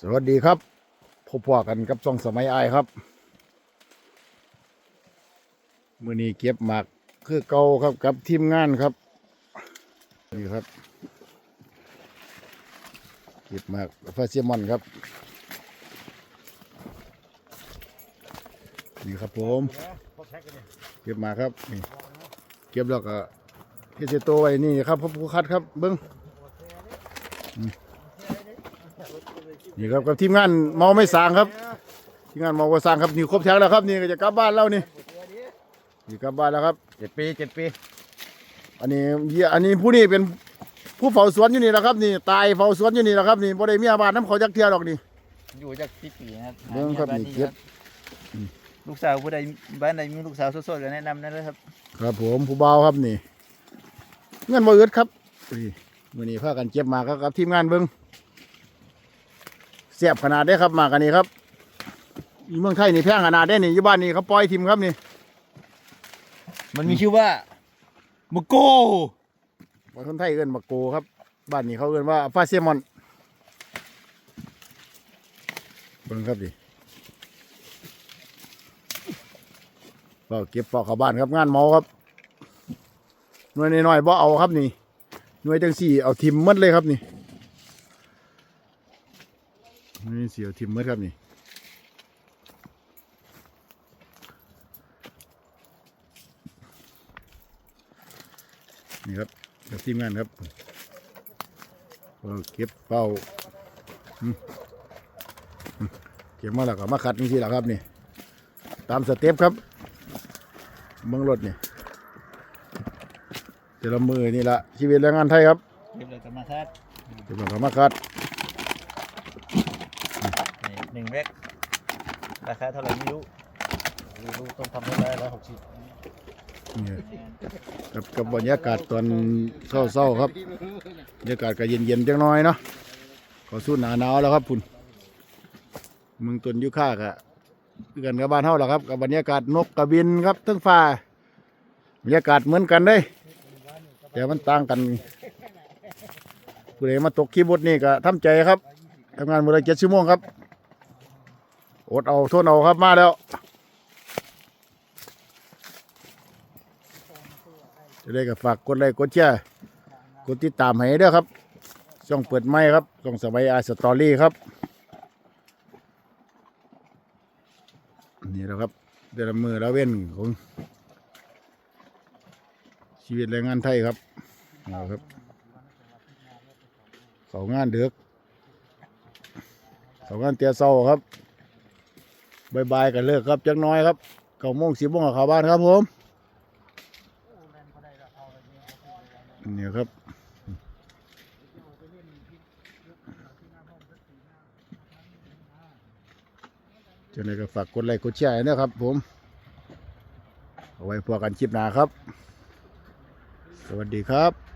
สวัสดีครับ พบพอกันกับช่องสมัยอายครับ มือนี้เก็บหมากคือเก่าครับกับทีมงานครับ นี่ครับ เก็บหมากฟาเซียมอนครับ นี่ครับผม เก็บมาครับนี่เก็บแล้วก็เฮดเซโตวไว้นี่ครับพ่อผู้คัดครับเบิ้ง นี่ครับกับทีมงานเมาไม่สางครับทีมงานเมาไม่สางครับนี่ครบแถวแล้วครับนี่ก็จะกลับบ้านแล้วนี่นี่กลับบ้านแล้วครับเจ็ดปีเจ็ดปี อันนี้เหี้ยอันนี้ผู้นี้เป็นผู้เฝ้าสวนอยู่นี่แหละครับนี่ตายเฝ้าสวนอยู่นี่แหละครับนี่บ่ได้มีอาบานน้ำเขาจักเที่ยวหรอกนี่อยู่จากที่ปีนะครับเบิ่งครับหานี่มีเก็บลูกสาวผู้ใดบ้านใดมีลูกสาวสดๆก็แนะนำนั่นเลยครับ ครับผมผู้บ่าวครับนี่เงินบ่อึดครับนี่มื้อนี้พากันเก็บมาครับกับทีมงานเบิ่ง เสียบขนาดได้ครับมากันนี่ครับอยู่เมืองไทยนี่แพงขนาดได้นี่อยู่บ้านนี่เขาปล่อยทีมครับนี่มันมีชื่อว่ามุโกบ้านคนไทยเอิ้นมาโกครับบ้านนี้เขาเอิ้นว่าฟาเซมอนเบิ่งครับดิเฝ้าเก็บเฝ้าเข้าบ้านครับงานเมาครับหน่วยน้อยๆบ่เอาครับนี่หน่วยจังสี่เอาทิมหมดเลยครับนี่ หนี่สี่เอาทิมหมดครับนี่นี่ครับเดี๋ยวทีมงานครับเอาเก็บเป้าอืมอืมเก็บมาแล้วก็มาขัดนี่สิละครับนี่ ตามสเต็ปครับเมืองรถนี่แต่ละมือนี่ละชีวิตแรงงานไทยครับเรียบร้อยกันมาครับเดี๋ยวเรามาขัดนี่ หนึ่งเล็กราคาเท่าไหร่ไม่รู้ไม่รู้ต้องทำเท่าไหร่ร้อยหกสิบนี่กับกับบรรยากาศตอนเศร้าๆครับบรรยากาศก็เย็นๆจังน้อยเนาะขอสู้หนาหนาวแล้วครับพุ่นมืองต้นยุค่ากะคือกันกับบ้านเฮาแหละครับกับบรรยากาศนกกระบินครับทั้งฟ้าบรรยากาศเหมือนกันเลยแต่มันต่างกันผู้ใดมาตกคีย์บดนี่ก็ทำใจครับทำงานมื้อละเจ็ดชั่วโมงครับ อดเอาทนเอาครับมาแล้วจะได้ก็ฝากกดไลค์กดแชร์กดติดตามให้ด้อครับ ช่องเปิดไม้ครับช่องสบายอาสตอรี่ครับ นี่แหละครับเดือนลมือละเว้นของชีวิตแรงงานไทยครับเอาครับ เขางานเดือกเขางานเตียเศร้าครับ บายบายกันเลิกครับจักน้อยครับเก้าโมงสิบโมงกับเขาบ้านครับผมเนี่ยครับจะไหนก็ฝากกดไลค์กดแชร์นะครับผม เอาไว้พอกันคลิปหน้าครับ สวัสดีครับ